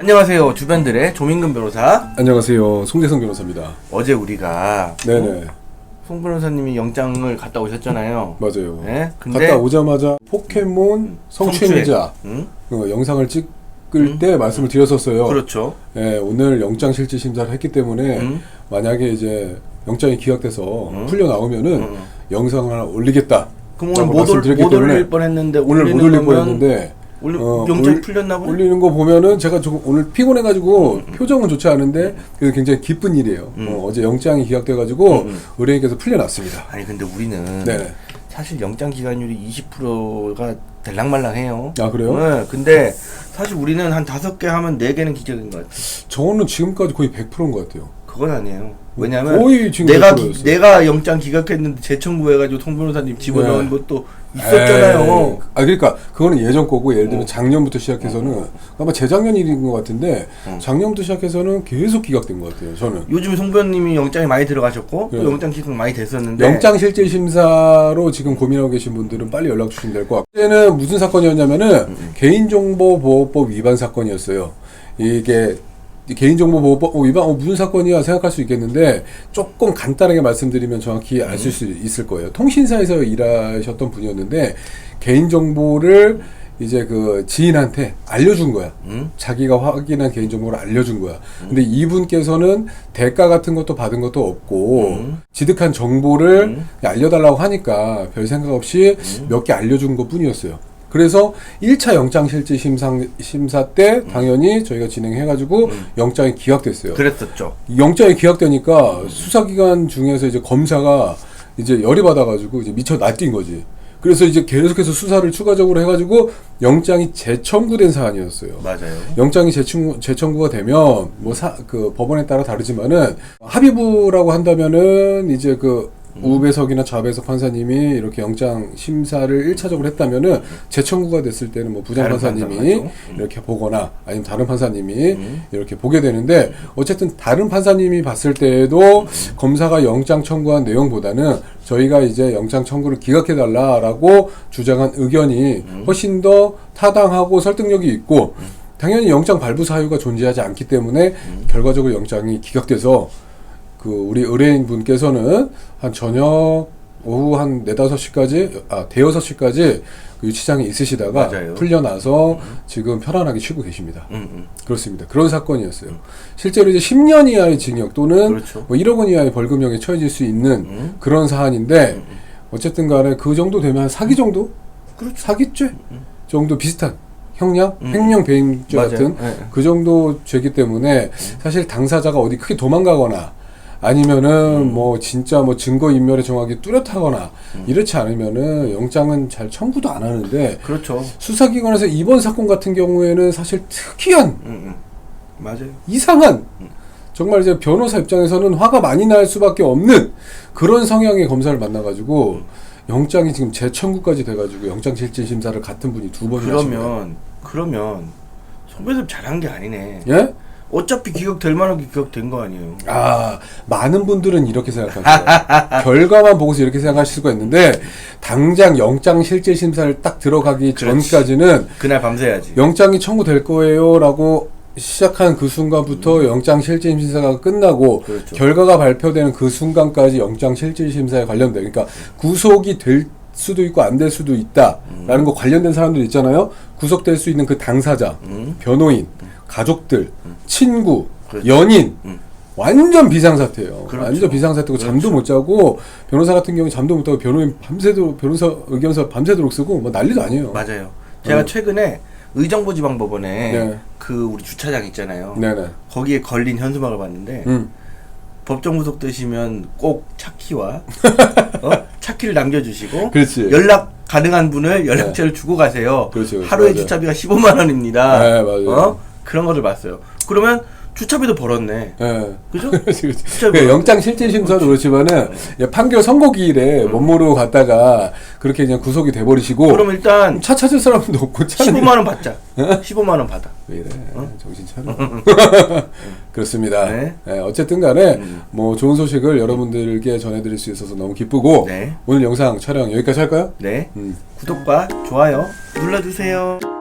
안녕하세요. 주변들의 조민근 변호사. 안녕하세요. 송대성 변호사입니다. 어제 우리가 네네. 송 변호사님이 영장을 갔다 오셨잖아요. 맞아요. 네? 근데 갔다 오자마자 포켓몬 성추행자 응? 그 영상을 찍을 음. 때 말씀을 드렸었어요. 그렇죠. 예, 오늘 영장 실질 심사를 했기 때문에 음. 만약에 이제 영장이 기각돼서 음. 풀려 나오면은 음. 영상을 하나 올리겠다. 그럼 오늘 라고 못, 올, 말씀드렸기 못 때문에 올릴 뻔했는데 오늘 못 올리는 올릴 거면 뻔했는데 올리, 어, 영장이 올- 풀렸나 보네. 올리는 거 보면은 제가 조금 오늘 피곤해가지고 표정은 좋지 않은데 그래도 굉장히 기쁜 일이에요. 음. 어, 제 영장이 기각돼가지고 음, 음. 의뢰인께서 풀려났습니다. 아니 근데 우리는 네. 사실 영장 기간율이 20%가 될랑말랑해요. 아 그래요? 네, 근데 사실 우리는 한 다섯 개 하면 네 개는 기적인 것 같아. 저는 지금까지 거의 100%인 것 같아요. 그건 아니에요. 왜냐면 거의 지금 내가 100% 기- 였어요. 내가 영장 기각했는데 재청구해가지고 송 변호사님 집어넣은 네. 것도 있었잖아요. 에이, 아 그러니까 그거는 예전 거고 예를 들면 어. 작년부터 시작해서는 아마 재작년 일인 것 같은데 어. 작년부터 시작해서는 계속 기각된 것 같아요. 저는 요즘 송 변호님이 영장이 많이 들어가셨고 네. 또 영장 기각 많이 됐었는데 영장 실질 심사로 지금 고민하고 계신 분들은 빨리 연락 주시면 될 것 같고 그때는 무슨 사건이었냐면은 음, 개인정보보호법 위반 사건이었어요. 이게 개인정보보호법 위반 어, 무슨 사건이야 생각할 수 있겠는데 조금 간단하게 말씀드리면 정확히 아실 수 있을 거예요. 통신사에서 일하셨던 분이었는데 개인정보를 이제 그 지인한테 알려준 거야. 음? 자기가 확인한 개인정보를 알려준 거야. 근데 이분께서는 대가 같은 것도 받은 것도 없고 음. 지득한 정보를 음. 알려달라고 하니까 별 생각 없이 몇개 알려준 것 뿐이었어요. 그래서 1차 영장 실질 심사, 심사 때 당연히 저희가 진행해가지고 음. 영장이 기각됐어요. 그랬었죠. 영장이 기각되니까 수사기관 중에서 이제 검사가 이제 열이 받아가지고 이제 미쳐 날뛴 거지. 그래서 이제 계속해서 수사를 추가적으로 해가지고 영장이 재청구된 사안이었어요. 맞아요. 영장이 재청구, 재청구가 되면 뭐 사, 그 법원에 따라 다르지만은 합의부라고 한다면은 이제 그 우배석이나 좌배석 판사님이 이렇게 영장 심사를 1차적으로 했다면은 재청구가 됐을 때는 뭐 부장 다른 판사님이 판사가 하죠. 음. 이렇게 보거나 아니면 다른 판사님이 음. 이렇게 보게 되는데 어쨌든 다른 판사님이 봤을 때에도 검사가 영장 청구한 내용보다는 저희가 이제 영장 청구를 기각해 달라라고 주장한 의견이 음. 훨씬 더 타당하고 설득력이 있고 당연히 영장 발부 사유가 존재하지 않기 때문에 음. 결과적으로 영장이 기각돼서 그 우리 의뢰인 분께서는 한 저녁 오후 한 네다섯 시까지 아 대여섯 시까지 그 유치장에 있으시다가 맞아요. 풀려나서 지금 편안하게 쉬고 계십니다. 음, 음. 그렇습니다. 그런 사건이었어요. 실제로 이제 10년 이하의 징역 또는 그렇죠. 뭐 1억 원 이하의 벌금형에 처해질 수 있는 음. 그런 사안인데 어쨌든 간에 그 정도 되면 한 사기 정도? 그렇죠. 사기죄 정도 비슷한 형량, 음. 횡령 배임죄 맞아요. 같은 예, 예. 그 정도 죄기 때문에 사실 당사자가 어디 크게 도망가거나 아니면은 음. 뭐 진짜 뭐 증거 인멸에 정확히 뚜렷하거나 이렇지 않으면은 영장은 잘 청구도 안 하는데 그렇죠. 수사기관에서 이번 사건 같은 경우에는 사실 특이한 음, 음. 맞아요. 이상한 정말 이제 변호사 입장에서는 화가 많이 날 수밖에 없는 그런 성향의 검사를 만나가지고 영장이 지금 재청구까지 돼가지고 영장 실질 심사를 같은 분이 두 번이나. 그러면 그러면 송배섭 잘한 게 아니네. 예? 어차피 기각될 만한 게 기각된 거 아니에요. 아 많은 분들은 이렇게 생각하세요. 결과만 보고서 이렇게 생각하실 수가 있는데 당장 영장 실질 심사를 딱 들어가기 그렇지. 전까지는 그날 밤새야지. 영장이 청구될 거예요라고 시작한 그 순간부터 영장 실질 심사가 끝나고 그렇죠. 결과가 발표되는 그 순간까지 영장 실질 심사에 관련돼. 그러니까 구속이 될 수도 있고 안 될 수도 있다라는 거 관련된 사람들 있잖아요. 구속될 수 있는 그 당사자, 음. 변호인, 가족들, 친구, 그렇죠. 연인 음. 완전 비상사태예요. 그렇죠. 완전 비상사태고 잠도 못 자고 변호사 같은 경우 잠도 못 자고 변호인 밤새도록 변호사 의견서 밤새도록 쓰고 뭐 난리도 아니에요. 맞아요. 제가 어. 최근에 의정부지방법원에 네. 그 우리 주차장 있잖아요. 네 네. 거기에 걸린 현수막을 봤는데 음. 법정 구속 되시면 꼭 차키와 어? 차키를 남겨주시고 그렇지. 연락 가능한 분을 연락처를 주고 가세요. 그렇지, 그렇지. 하루에 맞아요. 주차비가 15만 원입니다. 네, 맞아요. 어? 그런 거를 봤어요. 그러면 주차비도 벌었네. 예. 그죠? 그. 영장 실질 심사도 그렇지만은 예, 판결 선고기일에 음. 못 모르고 갔다가 그렇게 그냥 구속이 돼버리시고 그럼 일단 차 찾을 사람도 없고 차는 15만 원 받자. 15만 원 받아. 왜 이래 어? 정신 차려 그렇습니다 네. 예, 어쨌든 간에 음. 뭐 좋은 소식을 여러분들께 전해드릴 수 있어서 너무 기쁘고 네. 오늘 영상 촬영 여기까지 할까요? 네. 음. 구독과 좋아요 눌러주세요.